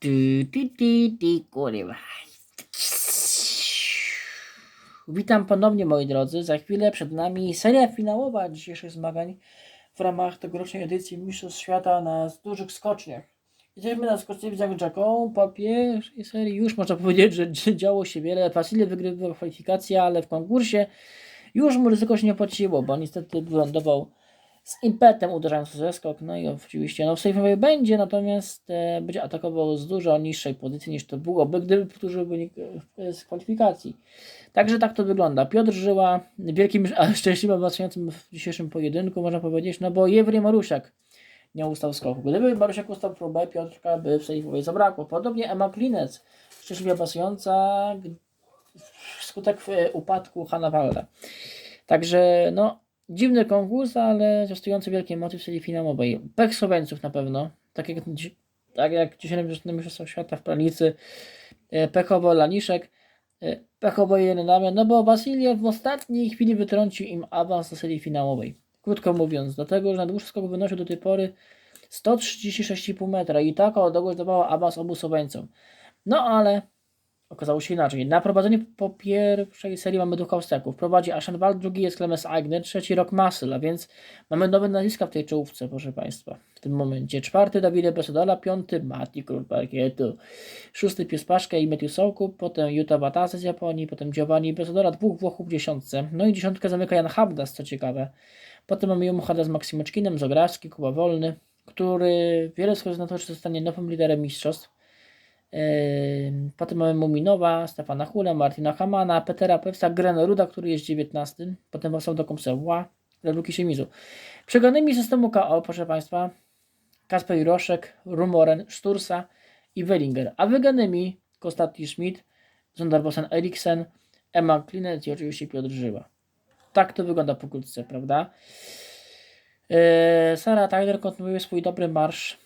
Ty, ty, ty, ty, kurwa. Witam ponownie moi drodzy. Za chwilę przed nami seria finałowa dzisiejszych zmagań w ramach tegorocznej edycji Mistrzostw Świata na dużych skoczniach. Jesteśmy na skoczniach z Jacką. Po pierwszej serii już można powiedzieć, że działo się wiele. Wasilij wygrywał kwalifikacje, ale w konkursie już mu ryzyko się nie opłaciło, bo niestety wylądował z impetem uderzając w zeskok. No i oczywiście no, w safe'owej będzie, natomiast e, będzie atakował z dużo niższej pozycji niż to byłoby, gdyby powtórzył wynik e, z kwalifikacji. Także tak to wygląda. Piotr Żyła, wielkim, szczęśliwym awansującym w dzisiejszym pojedynku, można powiedzieć, no bo Jewry Marusiak nie ustał skoku. Gdyby Marusiak ustał próbę, Piotrka by w safe'owej zabrakło. Podobnie Emma Klinec, szczęśliwie awansująca, wskutek e, upadku Hanna. Także no, dziwny konkurs, ale zwiastujący wielkie emocje w serii finałowej. Pech Słoweńców na pewno, tak jak, tak jak dzisiaj na Mistrzostwach Świata w Planicy, e, pechowo Laniszek, e, pechowo Jelenamia, no bo Wasiliew w ostatniej chwili wytrącił im awans do serii finałowej. Krótko mówiąc, dlatego, że najdłuższy skok wynosił do tej pory 136,5 metra i taka odległość dawała awans obu Słoweńcom. No ale okazało się inaczej. Na prowadzeniu po pierwszej serii mamy dwóch Austriaków. Prowadzi Aschenwald, drugi jest Clemens Eigner, trzeci Rock Muscle, a więc mamy nowe nazwiska w tej czołówce, proszę Państwa. W tym momencie czwarty Davide Besodola, piąty Mati Król Parkietu, szósty Pius Paszka i Matthew Soukup, potem Yuta Watase z Japonii, potem Giovanni Besodola, dwóch Włochów w dziesiątce. No i dziesiątkę zamyka Jan Habdas, co ciekawe. Potem mamy Jomuchada z Maksymoczkinem, Zograwski, Kuba Wolny, który wiele wskazuje na to, że zostanie nowym liderem mistrzostw. Potem mamy Muminowa, Stefana Hula, Martina Hamana, Petera Pewsa, Greno Ruda, który jest 19. Potem Wasał do Komsewa, Reluki Shimizu. Przegranymi systemu KO, proszę Państwa, Kasper Juroszek, Rumoren, Sztursa i Wellinger. A wygranymi Kostati Schmidt, Zondarbosen Eriksen, Emma Klinet i oczywiście Piotr Żyła. Tak to wygląda pokrótce, prawda? Yy, Sara Tyler kontynuuje swój dobry marsz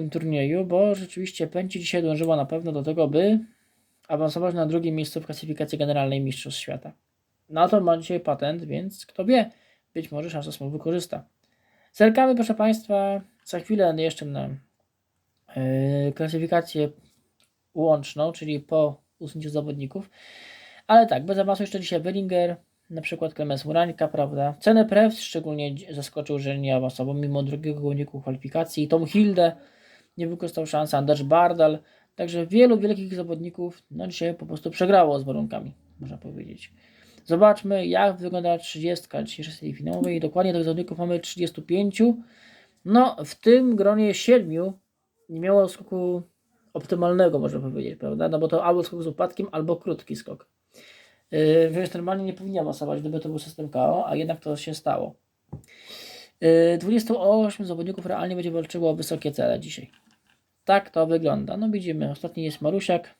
tym turnieju, bo rzeczywiście Pęci dzisiaj dążyła na pewno do tego, by awansować na drugie miejsce w klasyfikacji generalnej Mistrzostw Świata. Na to ma dzisiaj patent, więc kto wie, być może szansę swą wykorzysta. Zerkamy, proszę Państwa, za chwilę jeszcze na yy, klasyfikację łączną, czyli po usunięciu zawodników. Ale tak, bez awansu jeszcze dzisiaj Wellinger, na przykład Klemens Murańka, prawda? Cenę Prewc szczególnie zaskoczył, że nie awansował mimo drugiego wyniku kwalifikacji. Tom Hilde nie wykorzystał szansy, Anders Bardal. Także wielu wielkich zawodników no dzisiaj po prostu przegrało z warunkami, można powiedzieć. Zobaczmy, jak wygląda 30 dzisiejszej serii finałowej. Dokładnie tych zawodników mamy 35. No, w tym gronie 7 nie miało skoku optymalnego, można powiedzieć, prawda? No bo to albo skok z upadkiem, albo krótki skok. Yy, więc normalnie nie powinien awansować, gdyby to był system KO, a jednak to się stało. Yy, 28 zawodników realnie będzie walczyło o wysokie cele dzisiaj. Tak to wygląda. No widzimy, ostatni jest Marusiak,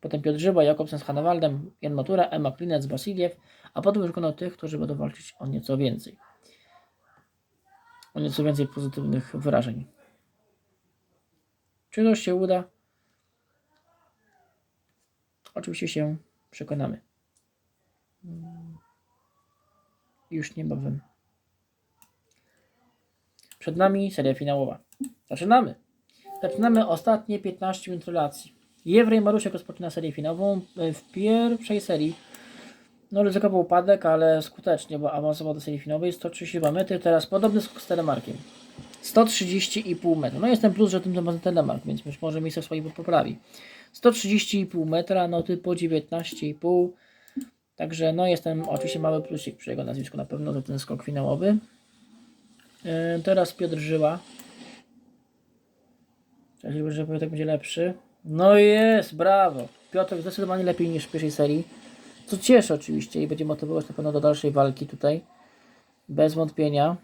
potem Piotr Żywa, Jakobsen z Hanawaldem, Jan Matura, Emma Klinec, Wasiliew, a potem już wykonał tych, którzy będą walczyć o nieco więcej. O nieco więcej pozytywnych wyrażeń. Czy to się uda? Oczywiście się przekonamy. Już niebawem. Przed nami seria finałowa. Zaczynamy. Zaczynamy ostatnie 15 minut relacji. Jewrej Marusiak rozpoczyna serię finałową. E, W pierwszej serii no ryzykował upadek, ale skutecznie, bo awansował do serii finałowej 132 metry. Teraz podobny skok z telemarkiem. 130,5 metra. No jest ten plus, że tym temat telemark, więc być może miejsce swoje poprawi. 130,5 metra, no typu 19,5. Także no jestem oczywiście mały plusik przy jego nazwisku na pewno za ten skok finałowy. Yy, teraz Piotr Żyła. Cześć, że Piotrek będzie lepszy. No jest, brawo. Piotr zdecydowanie lepiej niż w pierwszej serii. Co cieszy oczywiście i będzie motywować na pewno do dalszej walki tutaj. Bez wątpienia.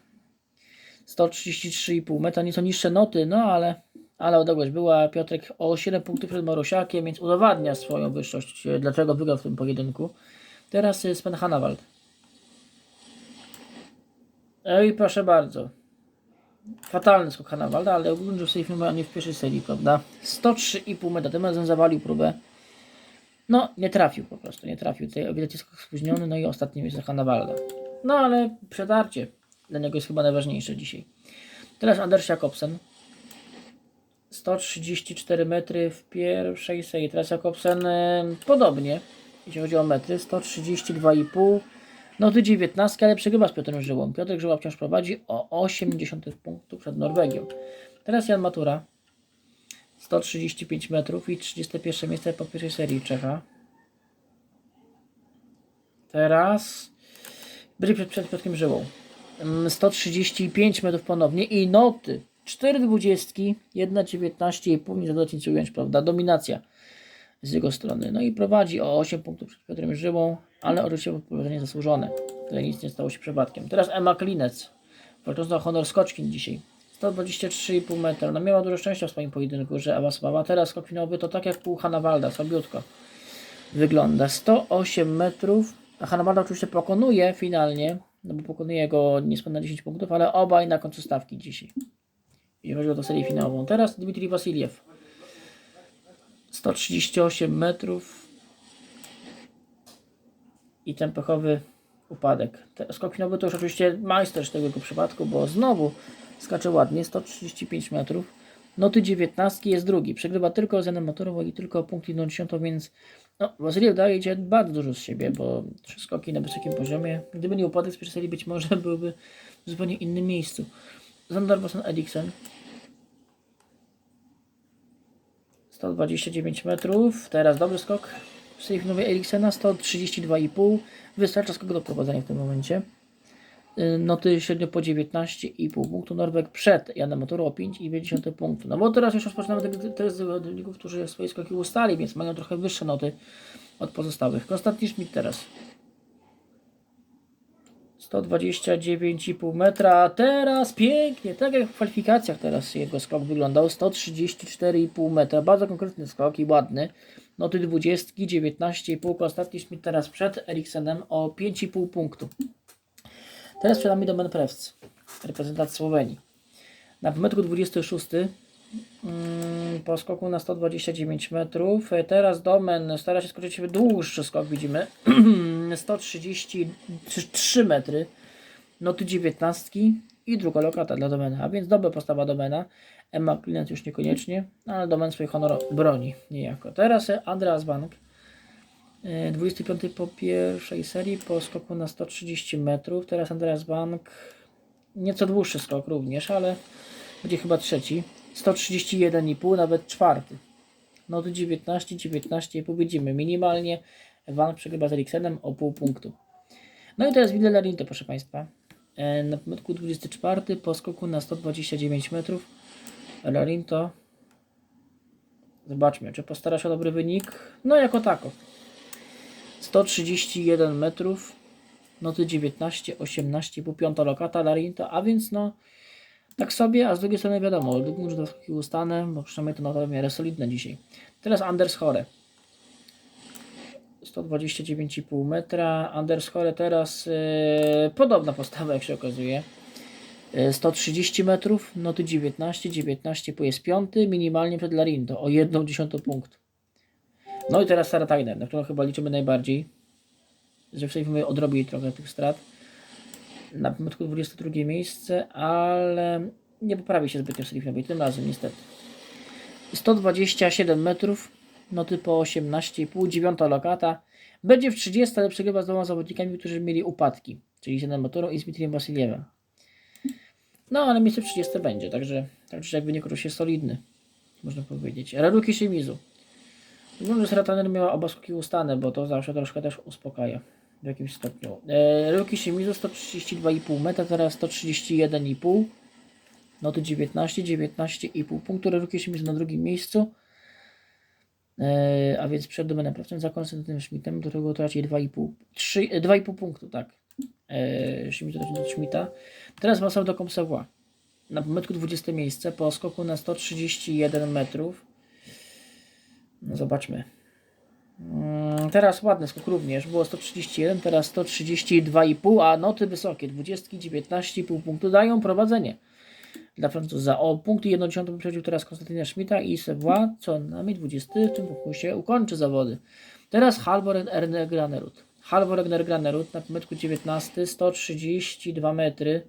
133,5 metra, nieco niższe noty, no ale, ale odległość była. Piotrek o 7 punktów przed Marusiakiem, więc udowadnia swoją wyższość, e, dlaczego wygrał w tym pojedynku. Teraz jest Sven Hanawald. I proszę bardzo. Fatalny skok Hanawalda, ale ogólnie w filmie, a nie w pierwszej serii, prawda? 103,5 metra, tym razem zawalił próbę. No, nie trafił po prostu, nie trafił. Tutaj ewidentnie skok spóźniony, no i ostatni jest Hanawalda. No, ale przetarcie dla niego jest chyba najważniejsze dzisiaj. Teraz Anders Jakobsen. 134 metry w pierwszej serii. Teraz Jakobsen podobnie, jeśli chodzi o metry, 132,5. No ty 19, ale przegrywa z Piotrem Żyłą. Piotr Żyła wciąż prowadzi o 80 punktów przed Norwegią. Teraz Jan Matura. 135 metrów i 31 miejsce po pierwszej serii Czecha. Teraz byli przed, przed Piotrkiem Żyłą. Mm, 135 metrów ponownie i noty. 4 dwudziestki, 1,19,5 nie zadać nic ująć, prawda? Dominacja z jego strony. No i prowadzi o 8 punktów przed Piotrem Żyłą, ale oczywiście powodzenie zasłużone. Tutaj nic nie stało się przypadkiem. Teraz Emma Klinec, walcząca o honor skoczkin dzisiaj. 123,5 metra. No miała dużo szczęścia w swoim pojedynku, że Ewa. Teraz skok finałowy to tak jak u Hanna Walda, słabiutko wygląda. 108 metrów. A Hanna Walda oczywiście pokonuje finalnie, no bo pokonuje go niespełna 10 punktów, ale obaj na końcu stawki dzisiaj. Jeśli chodzi o tę serię finałową. Teraz Dmitrij Wasiliew. 138 metrów. I ten pechowy upadek. Te- Skok finałowy to już oczywiście majsterz tego przypadku, bo znowu skacze ładnie, 135 metrów. Noty 19 jest drugi. Przegrywa tylko z Janem Motorową i tylko o punkt 1,10, więc no, Wasyliew daje idzie bardzo dużo z siebie, bo trzy skoki na wysokim poziomie. Gdyby nie upadek z pierwszej być może byłby w zupełnie innym miejscu. Zander Boston Eriksen 129 metrów. Teraz dobry skok serii nowej Eriksena 132,5. Wystarcza skok do prowadzenia w tym momencie. Y, Noty średnio po 19,5 punktu. Norweg przed Janem Motorą o 5,2 punktu. No bo teraz już rozpoczynamy te, te zawodników, którzy swoje skoki ustali, więc mają trochę wyższe noty od pozostałych. Konstantin Schmidt teraz. 129,5 metra, teraz pięknie, tak jak w kwalifikacjach teraz jego skok wyglądał, 134,5 metra, bardzo konkretny skok i ładny, noty 20, 19,5, Konstantin Schmidt teraz przed Eriksenem o 5,5 punktu. Teraz przed nami Domen Prewc, reprezentant Słowenii. Na metru 26 mm, po skoku na 129 metrów. Teraz Domen stara się skoczyć dłuższy skok, widzimy. 133 metry. Noty 19 i druga lokata dla Domena. A więc dobra postawa Domena. Emma Klient już niekoniecznie, ale Domen swój honor broni niejako. Teraz e, Andreas Bank. E, 25 po pierwszej serii po skoku na 130 metrów. Teraz Andreas Bank. Nieco dłuższy skok również, ale będzie chyba trzeci. 131,5, nawet czwarty. No to 19, 19,5 widzimy. Minimalnie Van przegrywa z Eriksenem o pół punktu. No i teraz Ville Larinto, proszę Państwa. E, Na metku 24 po skoku na 129 metrów. Larinto. Zobaczmy, czy postara się o dobry wynik. No jako tako. 131 metrów. Noty 19, 18, pół piąta lokata Larinto, a więc no tak sobie, a z drugiej strony wiadomo, Ludwik do skoki ustanę, bo przynajmniej to nota w miarę solidne dzisiaj. Teraz Anders Chore. 129,5 metra. Anders Chore teraz e, podobna postawa, jak się okazuje. E, 130 metrów, noty 19, 19 po jest piąty, minimalnie przed Larinto, o 1,1 punkt. No i teraz Sara Tyner, na którą chyba liczymy najbardziej, że w sobie odrobi trochę tych strat. Na metku 22 miejsce, ale nie poprawi się zbytnio w finałowej tym razem niestety. 127 metrów, noty po 18,5, dziewiąta lokata. Będzie w 30, ale przegrywa z dwoma zawodnikami, którzy mieli upadki, czyli z Janem Motorą i z Dmitrijem Wasiliewem. No, ale miejsce w 30 będzie, także, także jak wynik już jest solidny, można powiedzieć. Raruki Shimizu. Wygląda, że Rataner miała oba skoki ustane, bo to zawsze troszkę też uspokaja w jakimś stopniu. E, Ruki Shimizu 132,5 metra, teraz 131,5. Noty 19, 19,5 punktu. Ruki Shimizu na drugim miejscu. E, a więc przed domenem prawcą za Konstantynem Schmidtem, do którego traci 2,5 3, e, 2,5 punktu, tak. E, Schmidt traci do Schmidta. Teraz wracam do Komsavois. Na metku 20 miejsce po skoku na 131 metrów. No zobaczmy. Mm, Teraz ładny skok również. Było 131, teraz 132,5, a noty wysokie. 20, 19,5 punktu dają prowadzenie dla Francuza. O punkty 1,1 wyprzedził teraz Konstantyna Schmidta i Savoie, co najmniej 20 w tym konkursie ukończy zawody. Teraz Halvor Erne Granerud. Halvor Erne Granerud na metku 19, 132 metry.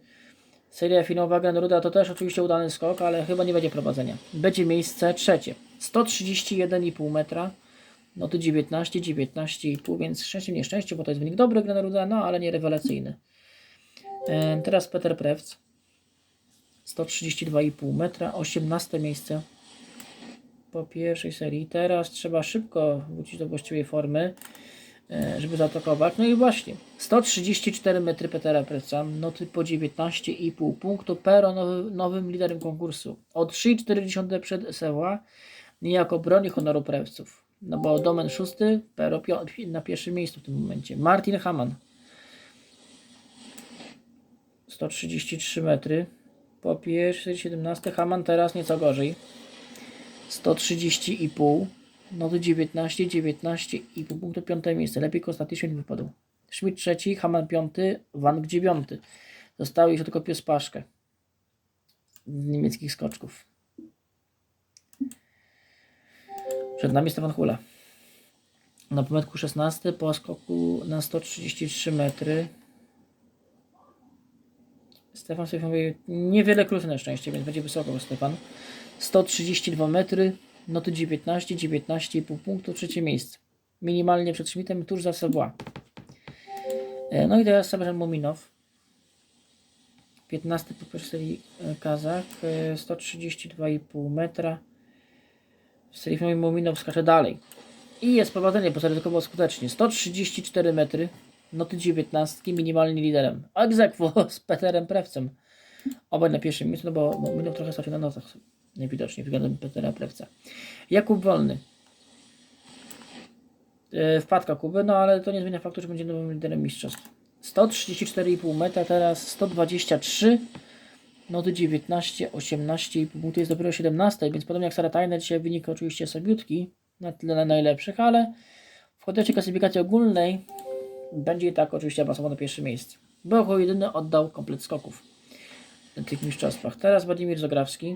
Seria finałowa Grand Ruda to też oczywiście udany skok, ale chyba nie będzie prowadzenia. Będzie miejsce trzecie. 131,5 metra. No to 19, 19,5, więc szczęście nieszczęście, bo to jest wynik dobry Grand Ruda, no ale nie rewelacyjny. E, teraz Peter Prewc. 132,5 metra, 18 miejsce po pierwszej serii. Teraz trzeba szybko wrócić do właściwej formy, żeby zaatakować. No i właśnie, 134 metry Petera Preca, noty po 19,5 punktu. Pero nowy, nowym liderem konkursu. O 3,4 przed SEWA, niejako broni honoru Prewców. No bo Domen szósty, Pero na pierwszym miejscu w tym momencie. Martin Haman. 133 metry. Po pierwszej 17 Haman teraz nieco gorzej. 130,5. No to 19, 19,5 punktu, piąte miejsce. Lepiej Konstantysiun wypadł. Schmidt trzeci, Haman piąty, Wang dziewiąty. Zostały jeszcze tylko Pius Paszkę z niemieckich skoczków. Przed nami Stefan Hula. Na pometku 16 po skoku na 133 metry. Stefan sobie mówi, niewiele krótko na szczęście, więc będzie wysoko Stefan. 132 metry, no to 19, 19,5 punktu, trzecie miejsce. Minimalnie przed Schmidtem, tuż za Savoie. E, No i teraz Sebastian Muminow. 15 po serii Kazach, e, 132,5 metra. W serii filmowej Muminow skacze dalej. I jest prowadzenie, bo zaryzykował skutecznie. 134 metry, noty 19, minimalnie liderem. Egzekwo z Peterem Prewcem. Obaj na pierwszym miejscu, no bo Muminow trochę stracił na notach. Najwidoczniej względem Petera Prewca. Jakub Wolny. E, Wpadka Kuby, no ale to nie zmienia faktu, że będzie nowym liderem mistrzostw. 134,5 metra, teraz 123, noty 19, 18,5 punktu jest dopiero 17, więc podobnie jak Sara Tajner, dzisiaj wynik oczywiście sobiutki, na najlepszych, ale w kontekście klasyfikacji ogólnej będzie i tak oczywiście awansował na pierwsze miejsce. Bo jako jedyny oddał komplet skoków na tych mistrzostwach. Teraz Władimir Zagrawski.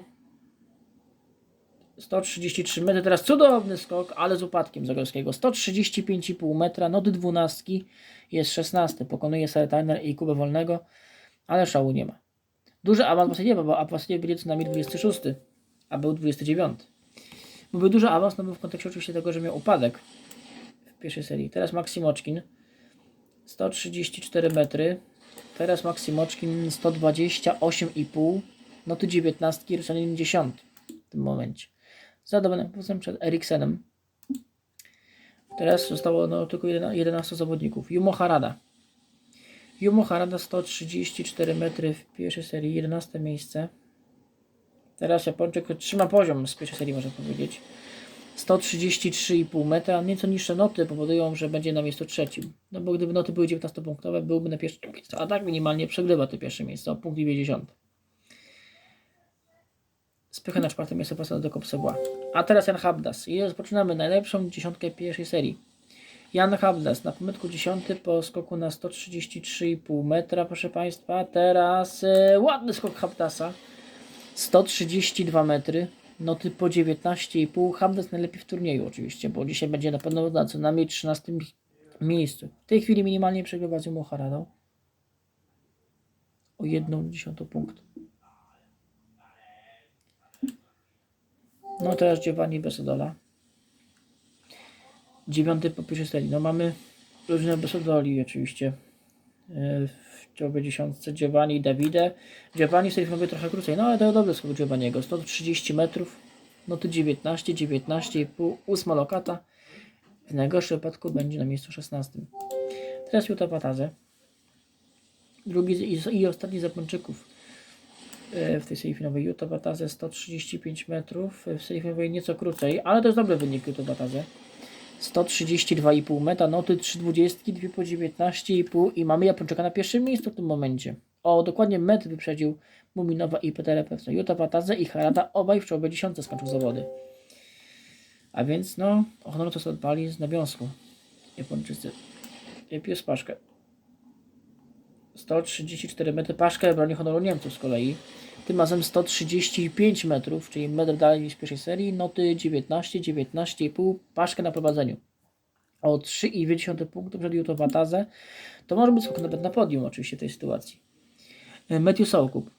133 metry, teraz cudowny skok, ale z upadkiem Zagorskiego. 135,5 metra, noty 12, jest 16, pokonuje Sertainer i Kubę Wolnego, ale szału nie ma. Duży awans ma, bo właściwie będzie co najmniej 26, a był 29. Mówię duży awans, no bo w kontekście oczywiście tego, że miał upadek w pierwszej serii. Teraz Maksimoczkin, 134 metry, teraz Maksimoczkin 128,5, noty 19, Rysanin 10 w tym momencie zadawanym głosem przed Eriksenem. Teraz zostało no, tylko 11 zawodników. Yumo Harada. Yumo Harada 134 metry w pierwszej serii, 11 miejsce. Teraz Japończyk trzyma poziom z pierwszej serii, można powiedzieć. 133,5 metra. Nieco niższe noty powodują, że będzie na miejscu trzecim. No bo gdyby noty były 19-punktowe, byłby na pierwszym miejscu. A tak minimalnie przegrywa te pierwsze miejsce o punkt 90 spycha na czwarte miejsce pasa do Kopsebła. A teraz Jan Habdas. I rozpoczynamy najlepszą dziesiątkę pierwszej serii. Jan Habdas na pomytku dziesiąty po skoku na 133,5 metra, proszę Państwa. Teraz e, ładny skok Habdasa. 132 metry. Noty po 19,5. Habdas najlepiej w turnieju oczywiście, bo dzisiaj będzie na pewno na co najmniej 13 miejscu. W tej chwili minimalnie przegrywa z Jumą Haradą. O jedną dziesiątą punktu. No teraz Giovanni Besodola. Dziewiąty po pierwszej. No mamy różne Besodoli oczywiście. Yy, W czołowej dziesiątce Giovanni i Davide. Giovanni sobie mówię trochę krócej, no ale to dobry skok Giovanniego. 130 metrów. No to 19, 19,5. Ósma lokata. W najgorszym wypadku będzie na miejscu 16. Teraz Juta Pataze. Drugi i, ostatni z Japończyków e, w tej serii finałowej. Juto Bataze 135 metrów, w serii finałowej nieco krócej, ale to jest dobry wynik Juto Bataze. 132,5 metra, noty 3,20, 2 po 19,5 i mamy Japończyka na pierwszym miejscu w tym momencie. O dokładnie metr wyprzedził Muminowa i Petera Pewca. Juta Bataze i Harada obaj w czołowej dziesiątce skończył zawody. A więc no, honor to sobie odpali z nawiązku. Japończycy. Pius Paszkę. 134 metry. Paszkę broni honoru Niemców z kolei. Tym razem 135 metrów, czyli metr dalej niż w pierwszej serii. Noty 19, 19,5. Paszkę na prowadzeniu. O 3,2 punktu przed Jutą Watazę. To może być skok nawet na podium oczywiście w tej sytuacji. E, Matthew Sokup.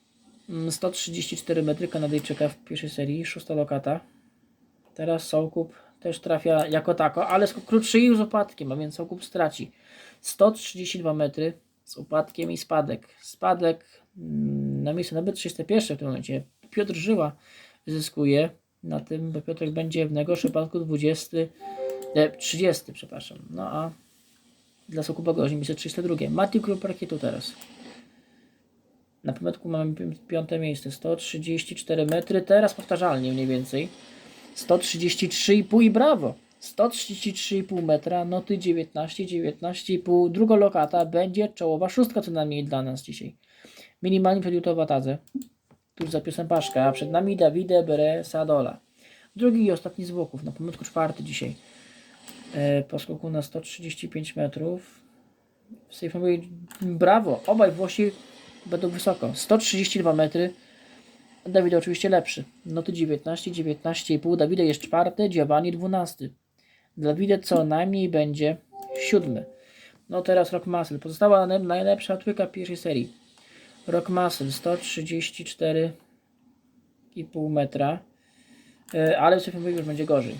Mm, 134 metry Kanadyjczyka w pierwszej serii, szósta lokata. Teraz Sołkup też trafia jako tako, ale skok krótszy i z upadkiem, a więc Sołkup straci. 132 metry z upadkiem i spadek. Spadek mm, na miejsce nawet 31 w tym momencie. Piotr Żyła zyskuje na tym, bo Piotrek będzie w najgorszym wypadku 20, e, 30, przepraszam. No a dla Sokupa grozi miejsce 32. Mati Król Parkietu teraz. Na przypadku mamy pi- piąte miejsce, 134 metry, teraz powtarzalnie mniej więcej. 133,5 i brawo! 133,5 metra, noty 19, 19,5. Druga lokata będzie czołowa szóstka co najmniej dla nas dzisiaj. Minimalnie przedjutowa tadze. Tuż za piosem Paszka, a przed nami Davide Bere Sadola. Drugi i ostatni z boków, na pomytku czwarty dzisiaj. E, po skoku na 135 metrów. W sejfowej brawo, obaj Włosi będą wysoko. 132 metry. Dawid oczywiście lepszy. Noty 19, 19,5. Dawid jest czwarty, Giovanni 12. Dawid co najmniej będzie siódmy. No teraz Rock Muscle. Pozostała najlepsza trójka pierwszej serii. Rock Muscle 134,5 metra. E, Ale w sejfowej już będzie gorzej.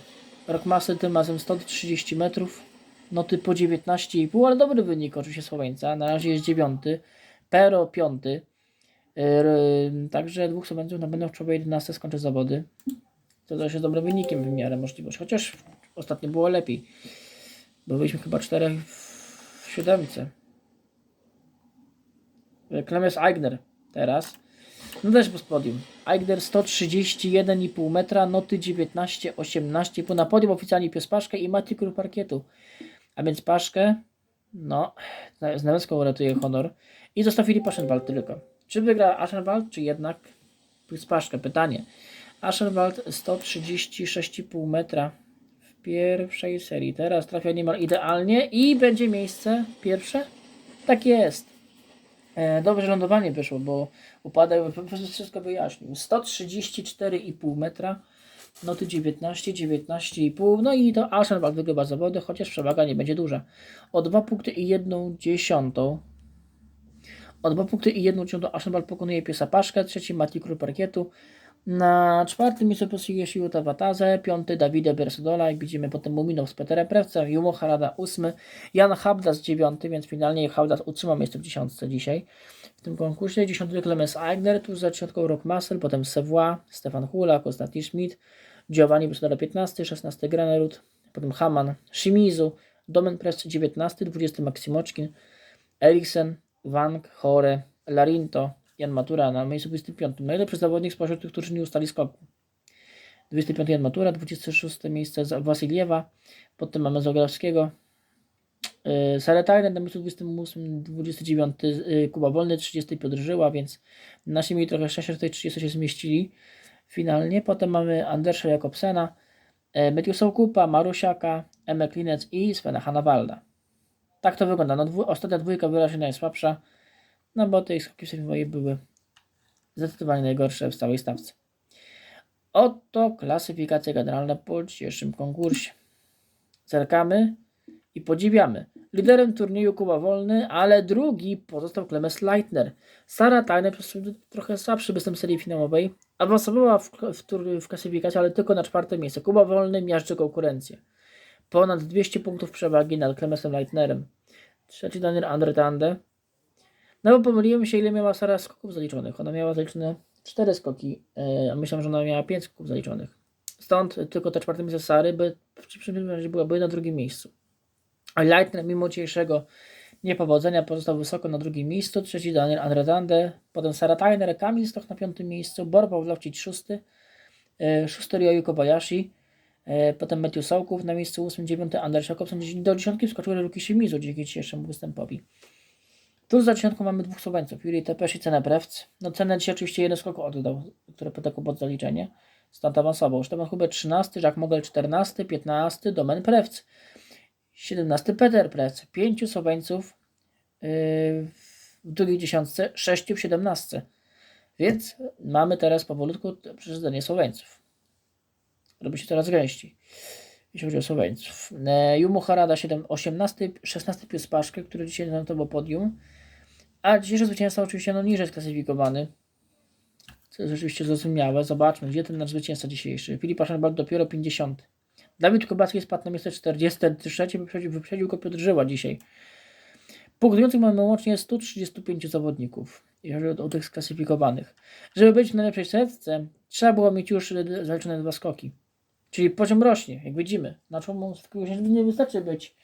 Rock Muscle tym razem 130 metrów. Noty po 19,5, ale dobry wynik oczywiście Słoweńca. Na razie jest dziewiąty. Pero piąty. Yy, Także dwóch Słoweńców na pewno w czołowej 11 skończy zawody. To też jest dobrym wynikiem w miarę możliwości. Chociaż ostatnio było lepiej. Bo byliśmy chyba czterech w siódemce. Klemens Eigner teraz. No też po podium. Eigner 131,5 metra, noty 19, 18,5 na podium oficjalnie Pies Paszkę i Mati Król Parkietu. A więc Paszkę, no, z Noweską uratuje honor. I został Filip Aschenwald tylko. Czy wygra Aschenwald, czy jednak Pies Paszkę? Pytanie. Aschenwald 136,5 metra pierwszej serii. Teraz trafia niemal idealnie i będzie miejsce pierwsze? Tak jest. E, Dobrze lądowanie wyszło, bo upadek wszystko wyjaśnił. 134,5 metra, noty 19, 19,5. No i to Aschenwald wygrywa zawody, chociaż przewaga nie będzie duża. O 2 punkty i 1 dziesiątą. O 2 punkty i 1 dziesiątą Aschenwald pokonuje Piesa Paszkę, trzeci Mati Król Parkietu. Na czwartym miejscu posługuje się Juta Watazę, piąty Davide Bersodola, jak widzimy potem Muminow z Peterem Prewcem, Jumo Harada ósmy, Jan Habdas dziewiąty, więc finalnie Habdas utrzyma miejsce w dziesiątce dzisiaj w tym konkursie. Dziesiąty Clemens Eigner, tuż za dziesiątką Rock Muscle, potem Savoy, Stefan Hula, Ostatni Schmidt, Giovanni Bersodola 15, 16 Granerud, potem Haman, Shimizu, Domen Press 19, 20 Maksimoczkin, Eriksen, Wang, Chore, Larinto, Jan Matura na miejscu 25. Najlepszy zawodnik spośród tych, którzy nie ustali skoku. 25 Jan Matura, 26 miejsce Wasiliewa, potem mamy Zografskiego, yy, Saretajne na miejscu 28, 29 yy, Kuba Wolny, 30 Piotr Żyła, więc nasi mieli trochę szczęścia, że tej 30 się zmieścili finalnie. Potem mamy Andersa Jakobsena, yy, Matthew Sokupa, Marusiaka, Emme Klinec i Svena Hanawalda. Tak to wygląda. No, dwu, ostatnia dwójka wyraźnie najsłabsza, no bo te skoki sejfowe były zdecydowanie najgorsze w całej stawce. Oto klasyfikacja generalna po dzisiejszym konkursie. Zerkamy i podziwiamy. Liderem turnieju Kuba Wolny, ale drugi pozostał Clemens Leitner. Sara chwilę trochę słabszy występ serii finałowej. Awansowała w, w, w klasyfikacji, ale tylko na czwarte miejsce. Kuba Wolny miażdży konkurencję. Ponad 200 punktów przewagi nad Clemensem Leitnerem. Trzeci Daniel Andre Tande. No bo pomyliłem się, ile miała Sara skoków zaliczonych. Ona miała zaliczone 4 skoki, yy, a myślałem, że ona miała 5 skoków zaliczonych. Stąd tylko te czwarte miejsce Sary, by byłaby na drugim miejscu. A Leitner mimo dzisiejszego niepowodzenia pozostał wysoko na drugim miejscu. Trzeci Daniel Andretande, potem Sara Tyner, Kamil Stoch na piątym miejscu, Bor Pawlowczyk szósty, yy, szósty Ryoyu Kobayashi, yy, potem Matthew Sołków na miejscu ósmym, dziewiąty Anders Jakobsen. Do dziesiątki wskoczył Ruki Shimizu dzięki dzisiejszemu występowi. Tu za dziesiątką mamy dwóch Słoweńców, Juri Tepesz i Cenę Prewc. No Cenę dzisiaj oczywiście jeden skok oddał, który potekł pod zaliczenie. Stąd awansował. Stefan Hubert 13, Jacques Mogel 14, 15, Domen Prewc. 17 Peter Prewc. Pięciu Słoweńców yy, w drugiej dziesiątce, sześciu w 17. Więc mamy teraz powolutku przeczytanie Słoweńców. Robi się coraz gęściej, jeśli chodzi o Słoweńców. E, Jumu Harada 7, 18, 16 Pius Paszkę, który dzisiaj zanotował podium. A dzisiejszy zwycięzca oczywiście no niżej sklasyfikowany. Co jest rzeczywiście zrozumiałe. Zobaczmy, gdzie ten nasz zwycięzca dzisiejszy. Filip Aszenbach dopiero 50. Dawid Kubacki spadł na miejsce 43, wyprzedził, wyprzedził go Piotr Żyła dzisiaj. Punktujących mamy łącznie 135 zawodników, jeżeli o, o tych sklasyfikowanych. Żeby być w najlepszej setce, trzeba było mieć już zaliczone dwa skoki. Czyli poziom rośnie, jak widzimy. Na czemu nie wystarczy być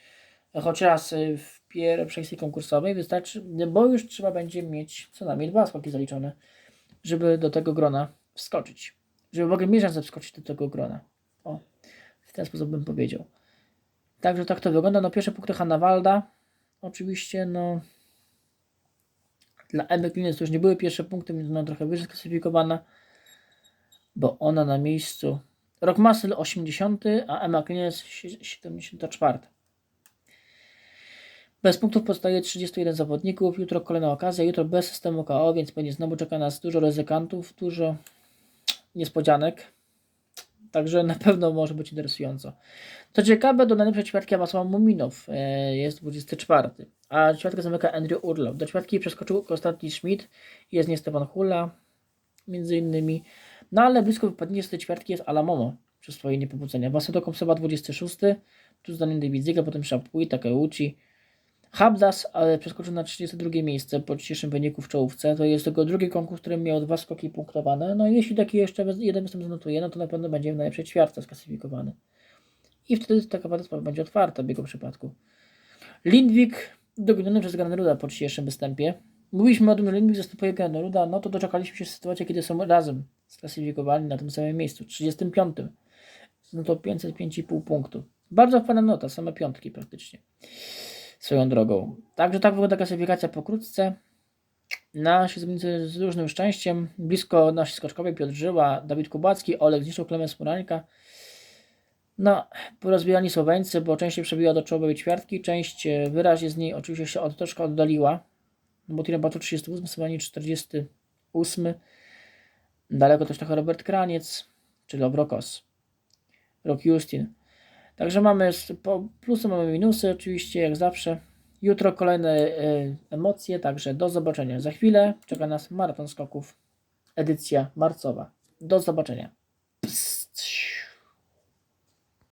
choć raz y, w pierwszej konkursowej, wystarczy, bo już trzeba będzie mieć co najmniej dwa skoki zaliczone, żeby do tego grona wskoczyć. Żeby w ogóle szansę wskoczyć do tego grona. O, w ten sposób bym powiedział. Także tak to wygląda. No pierwsze punkty Hanna Walda. Oczywiście, no dla Emmy Klines to już nie były pierwsze punkty, więc ona trochę wyżej sklasyfikowana, bo ona na miejscu Rock Muscle 80, a Emma Klines 74. Bez punktów pozostaje 31 zawodników. Jutro kolejna okazja. Jutro bez systemu KO, więc będzie znowu czeka nas dużo ryzykantów, dużo niespodzianek. Także na pewno może być interesująco. Co ciekawe, do najlepszej ćwiartki awansował Muminow. E, jest 24. A ćwiartkę zamyka Andrew Urlaub. Do ćwiartki przeskoczył ostatni Schmidt. Jest nie Stefan Hula. Między innymi. No ale blisko wypadnięcia z tej ćwiartki jest Alamomo. Przez swoje niepowodzenia. Wasedo Komsowa 26. Tu zdaniem David Ziga, potem Shapui, Takeuchi. Habdas, przeskoczył na 32 miejsce po dzisiejszym wyniku w czołówce. To jest tylko drugi konkurs, w którym miał dwa skoki punktowane. No i jeśli taki jeszcze jeden występ zanotuje, no to na pewno będzie w najlepszej ćwiartce sklasyfikowany. I wtedy taka sprawa będzie otwarta w jego przypadku. Lindwik dogoniony przez Graneruda po dzisiejszym występie. Mówiliśmy o tym, że Lindwik zastępuje Graneruda, no to doczekaliśmy się sytuacji, kiedy są razem sklasyfikowani na tym samym miejscu, 35. No to 505,5 punktów. Bardzo fajna nota, same piątki praktycznie swoją drogą. Także tak wygląda klasyfikacja pokrótce. Nasi zawodnicy z różnym szczęściem. Blisko nasi skoczkowie Piotr Żyła, Dawid Kubacki, Oleg Zniszczył, Klemens Murańka. No, porozbijani Słoweńcy, bo część się przebiła do czołowej ćwiartki, część e, wyraźnie z niej oczywiście się od, troszkę oddaliła. No bo Tira Batu 38, Słowenie 48. Daleko też trochę Robert Kraniec, czy Lowrokos. Rok Justin. Także mamy plusy, mamy minusy, oczywiście, jak zawsze. Jutro kolejne e, emocje, także do zobaczenia. Za chwilę czeka nas maraton skoków, edycja marcowa. Do zobaczenia.